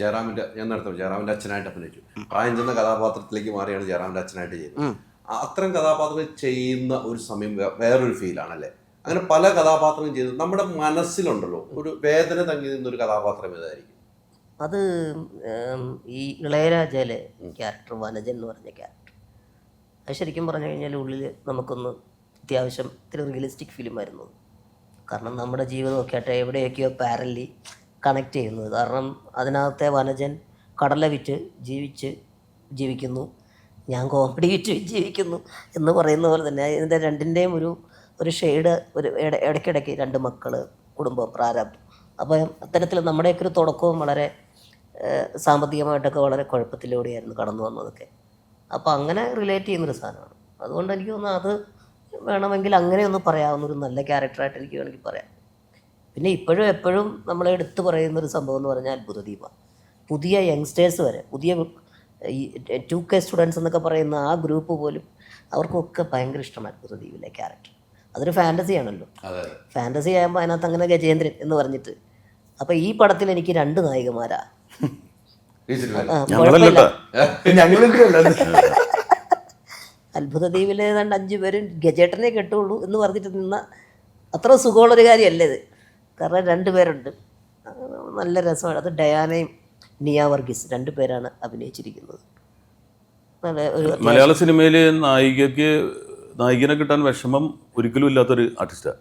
ജയറാമിന്റെ ഞാൻ നടത്തും ജയറാമിന്റെ അച്ഛനായിട്ട് അഭിനയിച്ചു. പ്രായം ചെന്ന കഥാപാത്രത്തിലേക്ക് മാറിയാണ് ജയറാമിന്റെ അച്ഛനായിട്ട് ചെയ്തത്. അത്തരം കഥാപാത്രങ്ങൾ ചെയ്യുന്ന ഒരു സമയം വേറൊരു ഫീലാണല്ലേ അങ്ങനെ പല കഥാപാത്രങ്ങളും ചെയ്ത്. നമ്മുടെ മനസ്സിലുണ്ടല്ലോ ഒരു വേദന തങ്ങി നിന്ന ഒരു കഥാപാത്രം ഏതായിരിക്കും അത് ഈ ഇളയരാജയിലെ ക്യാരക്ടർ വനജൻ എന്ന് പറഞ്ഞ ക്യാരക്ടർ അത് ശരിക്കും പറഞ്ഞു കഴിഞ്ഞാൽ ഉള്ളിൽ നമുക്കൊന്ന് അത്യാവശ്യം ഇത്തിരി റിയലിസ്റ്റിക് ഫിലിം ആയിരുന്നു കാരണം നമ്മുടെ ജീവിതമൊക്കെ ആയിട്ട് എവിടെയൊക്കെയോ പാരലി കണക്ട് ചെയ്യുന്നത്. കാരണം അതിനകത്തെ വനജൻ കടല വിറ്റ് ജീവിച്ച് ജീവിക്കുന്നു. ഞാൻ കോമഡി വിറ്റ് ജീവിക്കുന്നു എന്ന് പറയുന്ന പോലെ തന്നെ ഇതിന്റെ രണ്ടിന്റെയും ഒരു ഒരു ഷെയ്ഡ് ഒരു ഇട- ഇടയ്ക്കിടയ്ക്ക് രണ്ട് മക്കൾ കുടുംബം പ്രാരബ്ധം അപ്പം അത്തരത്തിൽ നമ്മുടെയൊക്കെ ഒരു തുടക്കവും വളരെ സാമ്പത്തികമായിട്ടൊക്കെ വളരെ കുഴപ്പത്തിലൂടെയായിരുന്നു കടന്നു വന്നതൊക്കെ. അപ്പോൾ അങ്ങനെ റിലേറ്റ് ചെയ്യുന്നൊരു സാധനമാണ്. അതുകൊണ്ട് എനിക്ക് തോന്നുന്നു അത് വേണമെങ്കിൽ അങ്ങനെ പറയാവുന്ന ഒരു നല്ല ക്യാരക്ടറായിട്ട് എനിക്ക് വേണമെങ്കിൽ പറയാം. പിന്നെ ഇപ്പോഴും എപ്പോഴും നമ്മൾ എടുത്തു പറയുന്ന ഒരു സംഭവം എന്ന് പറഞ്ഞാൽ അത്ഭുതദീപ പുതിയ യങ്സ്റ്റേഴ്സ് വരെ പുതിയ ഈ ടു കെ സ്റ്റുഡൻസ് എന്നൊക്കെ പറയുന്ന ആ ഗ്രൂപ്പ് പോലും അവർക്കൊക്കെ ഭയങ്കര ഇഷ്ടമാണ് അത്ഭുതദീപിലെ ക്യാരക്ടർ അതൊരു ഫാന്റസി ആണല്ലോ. അതെ ഫാന്റസി ആകുമ്പോൾ അതിനകത്ത് അങ്ങനെ ഗജേന്ദ്രൻ എന്ന് പറഞ്ഞിട്ട്. അപ്പോൾ ഈ പടത്തിൽ എനിക്ക് രണ്ട് നായികമാരാ. അത്ഭുതദ്വീപിലെ രണ്ട് അഞ്ചു ഞങ്ങളല്ലട്ടാ അത്ഭുത ദ്വീപിലെ ഏതാണ്ട് അഞ്ച് പേരും ഗജേട്ടനെ കെട്ടുള്ളൂ എന്ന് പറഞ്ഞിട്ട് നിന്ന അത്ര സുഖമുള്ളൊരു കാര്യമല്ലേ ഇത്? കാരണം രണ്ട് പേരുണ്ട്. നല്ല രസമാണ്. അത് ഡയാനയും നിയ വർഗീസ് രണ്ട് പേരാണ് അഭിനയിച്ചിരിക്കുന്നത്. നല്ല ഒരു മലയാള സിനിമയിലെ നായികയ്ക്ക് നായികനെ കിട്ടാൻ വിഷമം ഒരിക്കലും ഇല്ലാത്തൊരു ആർട്ടിസ്റ്റാണ്.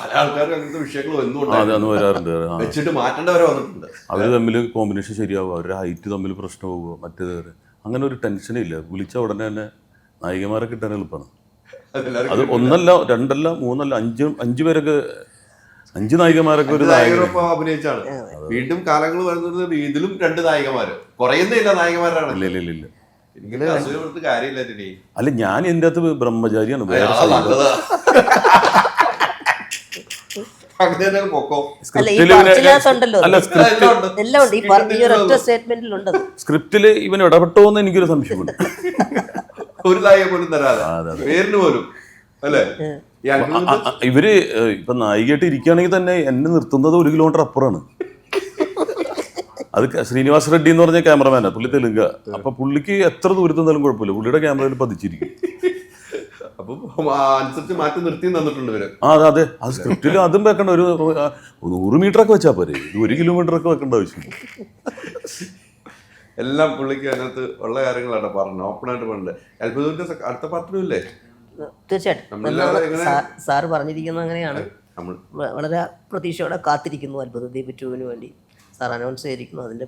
പല ആൾക്കാരും അങ്ങനത്തെ വിഷയങ്ങൾ. വരാറുണ്ട്. വെച്ചിട്ട് മാറ്റേണ്ടവരെ വന്നിട്ടുണ്ട്. അവർ തമ്മിൽ കോമ്പിനേഷൻ ശരിയാവുക. അവരുടെ ഹൈറ്റ് തമ്മിൽ പ്രശ്നമാവുക മറ്റേത് വേറെ. അങ്ങനെ ഒരു ടെൻഷനേ ഇല്ല. വിളിച്ച ഉടനെ തന്നെ നായികമാരെ കിട്ടാൻ എളുപ്പമാണ്. അത് ഒന്നല്ല രണ്ടല്ല മൂന്നല്ല അഞ്ച് അഞ്ച് പേരൊക്കെ അഞ്ച് നായികമാരൊക്കെ ഒരു നായകൻ. നായകരൊപ്പം അഭിനയിച്ചാണ്. വീണ്ടും കാലങ്ങൾ വരുന്നത് ഇതിലും രണ്ട് നായികമാര്. കുറയുന്നില്ല നായികമാരാണ്. ഇല്ല ഇല്ല ഇല്ല അല്ല ഞാൻ എന്റെ അകത്ത് ബ്രഹ്മചാരിയാണ്. സ്ക്രിപ്റ്റിൽ ഇവൻ ഇടപെട്ടോ എന്ന് എനിക്കൊരു സംശയമുണ്ട്. ഒരു നായിക പോലും തരാതെ. പേരിന് പോലും. അല്ലേ? ഇവർ ഇപ്പൊ നായികയായിട്ട് ഇരിക്കുകയാണെങ്കിൽ തന്നെ എന്നെ നിർത്തുന്നത് ഒരു കിലോമീറ്റർ അപ്പുറമാണ്. അത് ശ്രീനിവാസ് റെഡ്ഡി എന്ന് പറഞ്ഞ ക്യാമറമാനാണ് പുള്ളി തെലുങ്ക. അപ്പൊ പുള്ളിക്ക് എത്ര ദൂരത്ത് നിന്നാലും കുഴപ്പമില്ല. പുള്ളിയുടെ ക്യാമറയിൽ പതിച്ചിരിക്കും. അനുസരിച്ച് മാറ്റി നിർത്തി തന്നിട്ടുണ്ട് ഇവർ. ആ അതെ അതെ. ആ സ്ക്രിപ്റ്റിൽ അതും വെക്കണ്ട. ഒരു നൂറ് മീറ്റർ ഒക്കെ വെച്ചാൽ പോരെ. ഒരു കിലോമീറ്റർ ഒക്കെ വെക്കേണ്ട ആവശ്യം എല്ലാം പുള്ളിക്ക് അതിനകത്ത് ഉള്ള കാര്യങ്ങളാണ് പറഞ്ഞത്. ഓപ്പൺ ആയിട്ട് പറഞ്ഞത് അത്ഭുതത്തിന്റെ അടുത്ത ഇല്ലേ? തീർച്ചയായിട്ടും. സാർ പറഞ്ഞിരിക്കുന്നത് അങ്ങനെയാണ്. വളരെ പ്രതീക്ഷയോടെ കാത്തിരിക്കുന്നു അത്ഭുത ദീപ് ടുവിന് വേണ്ടി. സാർ അനൗൺസ് ചെയ്തിരിക്കുന്നു. അതിന്റെ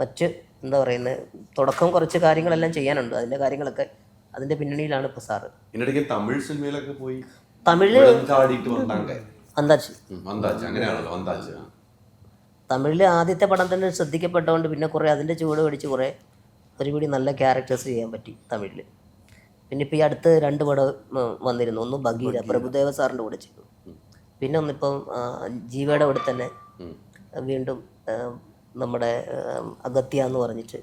മറ്റ് എന്താ പറയുന്നത് തുടക്കം കുറച്ച് കാര്യങ്ങളെല്ലാം ചെയ്യാനുണ്ട്. അതിന്റെ കാര്യങ്ങളൊക്കെ അതിന്റെ പിന്നണിയിലാണ് ഇപ്പോൾ സാറ്. തമിഴ് സിനിമയിലൊക്കെ പോയി തമിഴിൽ അന്താച്ച് ആ. ആദ്യത്തെ പടം തന്നെ ശ്രദ്ധിക്കപ്പെട്ടതുകൊണ്ട് പിന്നെ കുറേ അതിന്റെ ചുവട് പിടിച്ച് കുറേ ഒരുപിടി നല്ല ക്യാരക്ടേഴ്സ് ചെയ്യാൻ പറ്റി തമിഴിൽ പിന്നെ ഇപ്പോൾ ഈ അടുത്ത് രണ്ട് പടം വന്നിരുന്നു. ഒന്ന് ബഗീര പ്രഭുദേവ സാറിന്റെ കൂടെ ചെയ്തു പിന്നെ ഒന്നിപ്പം ജീവയുടെ കൂടെ തന്നെ വീണ്ടും നമ്മുടെ അഗത്യ എന്ന് പറഞ്ഞിട്ട്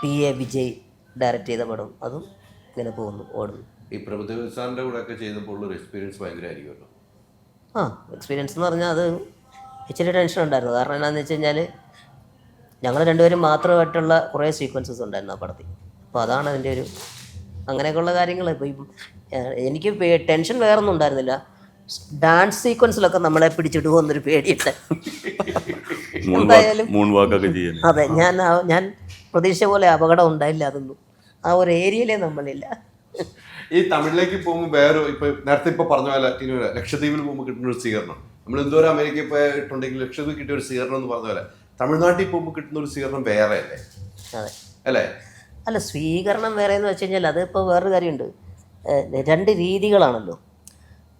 പി എ വിജയ് ഡയറക്റ്റ് ചെയ്ത പടം. അതും ഇങ്ങനെ പോകുന്നു ഓടുന്നു. ഈ പ്രഭുദേവ സാറിന്റെ കൂടെ ഒക്കെ ചെയ്തപ്പോൾ ഉള്ള എക്സ്പീരിയൻസ് ഭയങ്കരമായിരിക്കുമല്ലോ ആ എക്സ്പീരിയൻസ് എന്ന് പറഞ്ഞാൽ അത് ഇച്ചിരി ടെൻഷൻ ഉണ്ടായിരുന്നു. കാരണം എന്താണെന്ന് വെച്ച് കഴിഞ്ഞാൽ ഞങ്ങൾ രണ്ടുപേരും മാത്രമായിട്ടുള്ള കുറേ സീക്വൻസസ് ഉണ്ടായിരുന്നു ആ പടത്തിൽ. അപ്പോൾ അതാണ് അതിന്റെ ഒരു അങ്ങനെയൊക്കെയുള്ള കാര്യങ്ങൾ ഇപ്പോൾ എനിക്ക് ടെൻഷൻ വേറൊന്നും ഉണ്ടായിരുന്നില്ല. ഡാൻസ് സീക്വൻസിലൊക്കെ നമ്മളെ പിടിച്ചിട്ട് പോകുന്നൊരു പേടിയുണ്ട്. എന്തായാലും അതെ ഞാൻ ഞാൻ പ്രതീക്ഷ പോലെ അപകടം ഉണ്ടായില്ല അതൊന്നും. ആ ഒരു ഏരിയയിലേ നമ്മളില്ല. ഈ തമിഴിലേക്ക് പോകുമ്പോൾ വേറെ ഇപ്പൊ നേരത്തെ ഇപ്പൊ പറഞ്ഞ പോലെ പോലെ ലക്ഷദ്വീപിൽ പോകുമ്പോൾ കിട്ടുന്ന ഒരു സ്വീകരണം. നമ്മൾ എന്തോരം അമേരിക്കയിൽ പോയിട്ടുണ്ടെങ്കിൽ ലക്ഷദ്വീപ് കിട്ടിയ ഒരു സ്വീകരണം എന്ന് പറഞ്ഞ പോലെ തമിഴ്നാട്ടിൽ പോകുമ്പോൾ കിട്ടുന്ന ഒരു സ്വീകരണം വേറെ അല്ലേ? അതെ. അല്ലേ? അല്ല സ്വീകരണം വേറെ എന്ന് വെച്ച് കഴിഞ്ഞാൽ അതിപ്പോൾ വേറൊരു കാര്യമുണ്ട്. രണ്ട് രീതികളാണല്ലോ.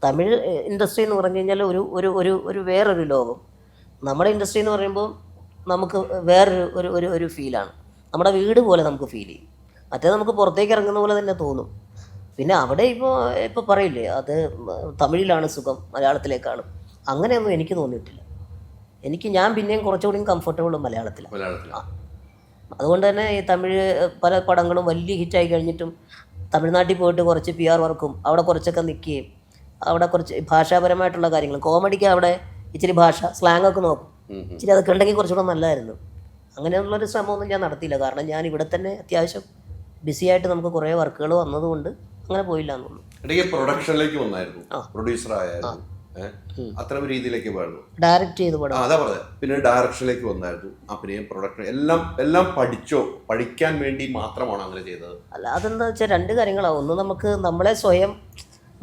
തമിഴ് ഇൻഡസ്ട്രി എന്ന് പറഞ്ഞു കഴിഞ്ഞാൽ ഒരു ഒരു ഒരു ഒരു വേറൊരു ലോകം. നമ്മുടെ ഇൻഡസ്ട്രി എന്ന് പറയുമ്പോൾ നമുക്ക് വേറൊരു ഒരു ഒരു ഒരു ഫീലാണ്. നമ്മുടെ വീട് പോലെ നമുക്ക് ഫീൽ ചെയ്യും. മറ്റേ നമുക്ക് പുറത്തേക്ക് ഇറങ്ങുന്ന പോലെ തന്നെ തോന്നും. പിന്നെ അവിടെ ഇപ്പോൾ ഇപ്പോൾ പറയില്ലേ അത് തമിഴിലാണ് സുഖം മലയാളത്തിലേക്കാണ്. അങ്ങനെയൊന്നും എനിക്ക് തോന്നിയിട്ടില്ല. എനിക്ക് ഞാൻ പിന്നെയും കുറച്ചുകൂടി കംഫർട്ടബിൾ മലയാളത്തിലാണ്. അതുകൊണ്ട് തന്നെ ഈ തമിഴ് പല പടങ്ങളും വലിയ ഹിറ്റായി കഴിഞ്ഞിട്ടും തമിഴ്നാട്ടിൽ പോയിട്ട് കുറച്ച് പി ആർ വർക്കും അവിടെ കുറച്ചൊക്കെ നിൽക്കുകയും അവിടെ കുറച്ച് ഭാഷാപരമായിട്ടുള്ള കാര്യങ്ങൾ. കോമഡിക്ക് അവിടെ ഇച്ചിരി ഭാഷ സ്ലാങ് ഒക്കെ നോക്കും. ഇച്ചിരി അതൊക്കെ ഉണ്ടെങ്കിൽ കുറച്ചുകൂടെ നല്ലതായിരുന്നു. അങ്ങനെയുള്ളൊരു ശ്രമമൊന്നും ഞാൻ നടത്തിയില്ല. കാരണം ഞാൻ ഇവിടെ തന്നെ അത്യാവശ്യം ബിസി ആയിട്ട് നമുക്ക് കുറേ വർക്കുകൾ വന്നതുകൊണ്ട് അങ്ങനെ പോയില്ല എന്നുള്ളൂ. പ്രൊഡക്ഷനിലേക്ക് വന്നായിരുന്നു. പ്രൊഡ്യൂസർ ആയിരുന്നു അത്തരം രീതിയിലേക്ക് പോയിരുന്നു ഡയറക്റ്റ് ചെയ്ത് പടം അതാ പറഞ്ഞത് പിന്നെ ഡയറക്ഷനിലേക്ക് വന്നായിരുന്നു. അഭിനയം പ്രൊഡക്ഷൻ എല്ലാം എല്ലാം പഠിച്ചോ പഠിക്കാൻ വേണ്ടി മാത്രമാണ് അങ്ങനെ ചെയ്തത്? അല്ല അതെന്താ വെച്ചാൽ രണ്ട് കാര്യങ്ങളാണ് ഒന്ന് നമുക്ക് നമ്മളെ സ്വയം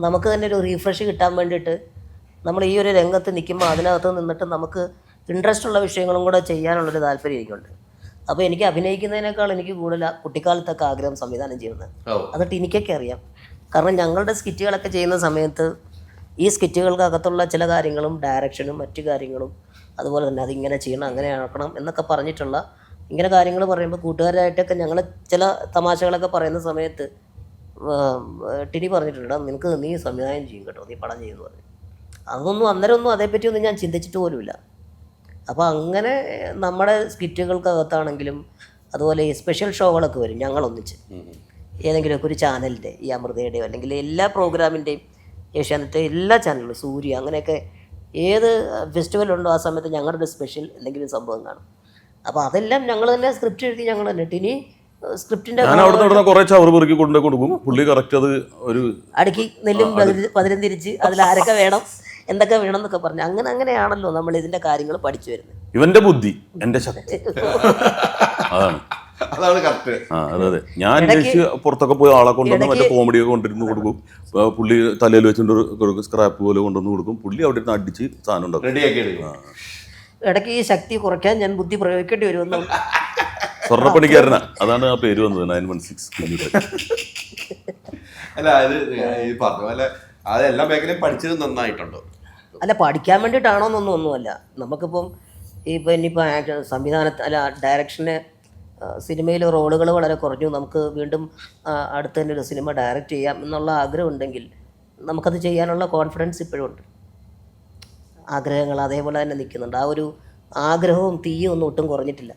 നമുക്ക് തന്നെ ഒരു റീഫ്രഷ് കിട്ടാൻ വേണ്ടിയിട്ട് നമ്മൾ ഈ ഒരു രംഗത്ത് നിൽക്കുമ്പോൾ അതിനകത്ത് നിന്നിട്ട് നമുക്ക് ഇൻട്രസ്റ്റ് ഉള്ള വിഷയങ്ങളും കൂടെ ചെയ്യാനുള്ളൊരു താല്പര്യം എനിക്കുണ്ട്. അപ്പോൾ എനിക്ക് അഭിനയിക്കുന്നതിനേക്കാൾ എനിക്ക് കൂടുതൽ കുട്ടിക്കാലത്തൊക്കെ ആഗ്രഹം സംവിധാനം ചെയ്യുന്നത്. അതൊട്ട് എനിക്കൊക്കെ അറിയാം. കാരണം ഞങ്ങളുടെ സ്കിറ്റുകളൊക്കെ ചെയ്യുന്ന സമയത്ത് ഈ സ്കിറ്റുകൾക്കകത്തുള്ള ചില കാര്യങ്ങളും ഡയറക്ഷനും മറ്റു കാര്യങ്ങളും അതുപോലെ തന്നെ അതിങ്ങനെ ചെയ്യണം അങ്ങനെ ആക്കണം എന്നൊക്കെ പറഞ്ഞിട്ടുള്ള ഇങ്ങനെ കാര്യങ്ങൾ പറയുമ്പോൾ കൂട്ടുകാരായിട്ടൊക്കെ ഞങ്ങൾ ചില തമാശകളൊക്കെ പറയുന്ന സമയത്ത് ടിനി പറഞ്ഞിട്ടുണ്ട് നിനക്ക് നീ സംവിധാനം ചെയ്യും കേട്ടോ നീ പടം ചെയ്യുന്നു പറഞ്ഞു അതൊന്നും അന്നേരം ഒന്നും അതേപ്പറ്റിയൊന്നും ഞാൻ ചിന്തിച്ചിട്ട് പോലുമില്ല. അപ്പോൾ അങ്ങനെ നമ്മുടെ സ്കിറ്റുകൾക്കകത്താണെങ്കിലും അതുപോലെ ഈ സ്പെഷ്യൽ ഷോകളൊക്കെ വരും ഞങ്ങളൊന്നിച്ച്. ഏതെങ്കിലുമൊക്കെ ഒരു ചാനലിന്റെ ഈ അമൃതയുടെയോ അല്ലെങ്കിൽ എല്ലാ പ്രോഗ്രാമിന്റെയും ഏഷ്യാനെറ്റ് എല്ലാ ചാനലുകളും സൂര്യ അങ്ങനെയൊക്കെ ഏത് ഫെസ്റ്റിവൽ ഉണ്ടോ ആ സമയത്ത് ഞങ്ങളുടെ സ്പെഷ്യൽ എന്തെങ്കിലും സംഭവം കാണും. അപ്പോൾ അതെല്ലാം ഞങ്ങൾ തന്നെ സ്ക്രിപ്റ്റ് എഴുതി ഞങ്ങൾ തന്നെ ഇനി സ്ക്രിപ്റ്റിന്റെ ഞാൻ അവിടെ നടന്ന കുറെ ചവറ് പെറുക്കി കൊണ്ടു കൊടുക്കും. പുള്ളി കറക്റ്റ് അത് ഒരു അടുക്കി നെല്ലും പതിരും തിരിച്ച് അതിൽ ആരൊക്കെ വേണം എന്തൊക്കെ വേണം എന്നൊക്കെ പറഞ്ഞു. അങ്ങനെ അങ്ങനെയാണല്ലോ നമ്മൾ ഇതിന്റെ കാര്യങ്ങൾ പഠിച്ചു വരുന്നത്. ഇവന്റെ ബുദ്ധി എന്റെ ശക്തി. അതാണ്. അതാണ് കറക്റ്റ് ആ അതെ അതെ. ഞാൻ അന്വേഷിച്ച് പുറത്തൊക്കെ പോയി ആളെ കൊണ്ടുവന്ന് മറ്റേ കോമഡിയൊക്കെ കൊണ്ടിരുന്ന് കൊടുക്കും. പുള്ളി തലയിൽ വെച്ചിട്ട് സ്ക്രാപ്പ് പോലെ കൊണ്ടുവന്ന് കൊടുക്കും. പുള്ളി അവിടെ ഇരുന്ന് അടിച്ച് സാധനം ഉണ്ടാക്കും. റെഡിയാക്കി എടുക്കും. ഇടയ്ക്ക് ഈ ശക്തി കുറയ്ക്കാൻ ഞാൻ ബുദ്ധി പ്രയോഗിക്കേണ്ടി വരുമെന്ന് സ്വർണപ്പണിക്കാരനാ. അതാണ് ആ പേര് വന്നത് നയൻ വൺ സിക്സ് അല്ല അത് ഈ പറഞ്ഞ പോലെ അത് എല്ലാ മേഖലയും പഠിച്ചത് നന്നായിട്ടുണ്ടോ. അല്ല പഠിക്കാൻ വേണ്ടിയിട്ടാണോ എന്നൊന്നും ഒന്നുമല്ല. നമുക്കിപ്പം ഇപ്പം ഇനിയിപ്പോൾ ആക്ഷൻ സംവിധാനത്തിൽ അല്ല ഡയറക്ഷന് സിനിമയിൽ റോളുകൾ വളരെ കുറഞ്ഞു. നമുക്ക് വീണ്ടും അടുത്ത് തന്നെ ഒരു സിനിമ ഡയറക്റ്റ് ചെയ്യാം എന്നുള്ള ആഗ്രഹം ഉണ്ടെങ്കിൽ നമുക്കത് ചെയ്യാനുള്ള കോൺഫിഡൻസ് ഇപ്പോഴും ഉണ്ട്. ആഗ്രഹങ്ങൾ അതേപോലെ തന്നെ നിൽക്കുന്നുണ്ട്. ആ ഒരു ആഗ്രഹവും തീയും ഒന്നും ഒട്ടും കുറഞ്ഞിട്ടില്ല.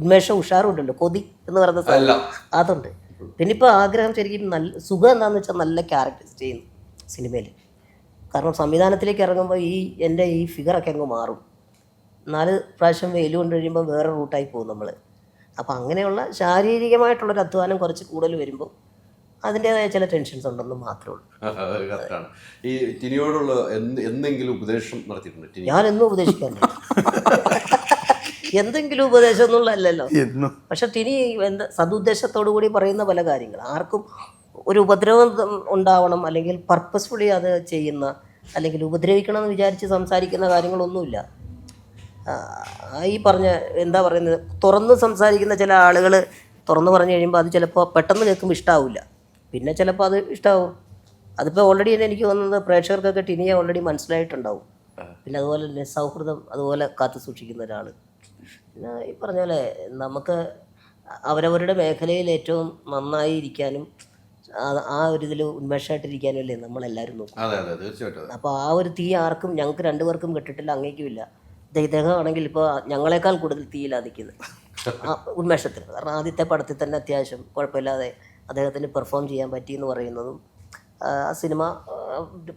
ഉന്മേഷം ഉഷാറും ഉണ്ടല്ലോ കൊതി എന്ന് പറയുന്ന സാധനം. അതുണ്ട്. പിന്നെ ഇപ്പോൾ ആഗ്രഹം ശരിക്കും നല്ല സുഖം എന്താണെന്ന് വെച്ചാൽ നല്ല ക്യാരക്ടേഴ്സ് ചെയ്യുന്നു സിനിമയിൽ. കാരണം സംവിധാനത്തിലേക്ക് ഇറങ്ങുമ്പോൾ ഈ എന്റെ ഈ ഫിഗറൊക്കെ അങ്ങ് മാറും. നാല് പ്രാവശ്യം വെയിൽ കൊണ്ട് കഴിയുമ്പോൾ വേറെ റൂട്ടായി പോകും നമ്മൾ അപ്പോൾ അങ്ങനെയുള്ള ശാരീരികമായിട്ടുള്ളൊരു അധ്വാനം കുറച്ച് കൂടുതൽ വരുമ്പോൾ അതിന്റേതായ ചില ടെൻഷൻസ് ഉണ്ടെന്ന് മാത്രമേ ഉള്ളൂ. ഈ ടിനിയോടുള്ള എന്തെങ്കിലും ഉപദേശം നടത്തിയിട്ടുണ്ട് ഞാൻ എന്നും ഉപദേശിക്കാറില്ല. എന്തെങ്കിലും ഉപദേശം എന്നുള്ളതല്ലല്ലോ. എന്നും. പക്ഷെ ടിനി എന്താ സതുദ്ദേശത്തോടു കൂടി പറയുന്ന പല കാര്യങ്ങൾ. ആർക്കും ഒരു ഉപദ്രവം ഉണ്ടാവണം അല്ലെങ്കിൽ പർപ്പസ്ഫുള്ളി അത് ചെയ്യുന്ന അല്ലെങ്കിൽ ഉപദ്രവിക്കണം എന്ന് വിചാരിച്ച് സംസാരിക്കുന്ന കാര്യങ്ങളൊന്നുമില്ല. ഈ പറഞ്ഞ എന്താ പറയുന്നത് തുറന്ന് സംസാരിക്കുന്ന ചില ആളുകൾ തുറന്ന് പറഞ്ഞു കഴിയുമ്പോൾ അത് ചിലപ്പോൾ പെട്ടെന്ന് കേൾക്കുമ്പോൾ ഇഷ്ടാവില്ല. പിന്നെ ചിലപ്പോൾ അത് ഇഷ്ടാവും. അതിപ്പോൾ ഓൾറെഡി തന്നെ എനിക്ക് തോന്നുന്നത് പ്രേക്ഷകർക്കൊക്കെ ടിനിയെ ഓൾറെഡി മനസ്സിലായിട്ടുണ്ടാവും. പിന്നെ അതുപോലെ തന്നെ സൗഹൃദം അതുപോലെ കാത്തു സൂക്ഷിക്കുന്ന ഒരാൾ പിന്നെ ഈ പറഞ്ഞ പോലെ നമുക്ക് അവരവരുടെ മേഖലയിൽ ഏറ്റവും നന്നായി ഇരിക്കാനും ആ- ഒരു ഇതിൽ ഉന്മേഷമായിട്ടിരിക്കാനും അല്ലേ നമ്മളെല്ലാവരും നോക്കും. അപ്പോൾ ആ ഒരു തീ ആർക്കും ഞങ്ങൾക്ക് രണ്ടുപേർക്കും കിട്ടിട്ടില്ല അങ്ങേക്കുമില്ല. ഇത് ഇദ്ദേഹം ആണെങ്കിൽ ഇപ്പോൾ ഞങ്ങളെക്കാൾ കൂടുതൽ തീയിലാണ് നിൽക്കുന്നത് ആ ഉന്മേഷത്തിൽ കാരണം ആദ്യത്തെ പടത്തിൽ തന്നെ അത്യാവശ്യം കുഴപ്പമില്ലാതെ അദ്ദേഹത്തിന് പെർഫോം ചെയ്യാൻ പറ്റി എന്ന് പറയുന്നതും ആ സിനിമ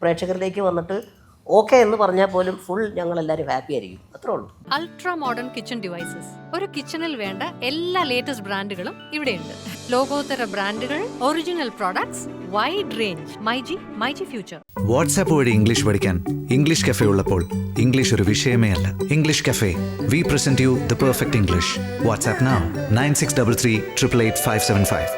പ്രേക്ഷകരിലേക്ക് വന്നിട്ട് ഓക്കെ എന്ന് പറഞ്ഞാൽ പോലും ഫുൾ ഞങ്ങൾ എല്ലാവരും ഹാപ്പി ആയിരിക്കും. അത്രേ ഉള്ളൂ. അൾട്രാ മോഡേൺ കിച്ചൺ ഡിവൈസസ് ഒരു കിച്ചണിൽ വേണ്ട എല്ലാ ലേറ്റസ്റ്റ് ബ്രാൻഡുകളും ഇവിടെയുണ്ട്. ലോകോത്തര ബ്രാൻഡുകൾ original products wide range myG myG future WhatsApp വഴി ഇംഗ്ലീഷ് പഠിക്കാൻ ഇംഗ്ലീഷ് കഫേ ഉള്ളപ്പോൾ ഇംഗ്ലീഷ് ഒരു വിഷയമേ അല്ല. English cafe we present you the perfect English WhatsApp nine six double three triple eight five seven five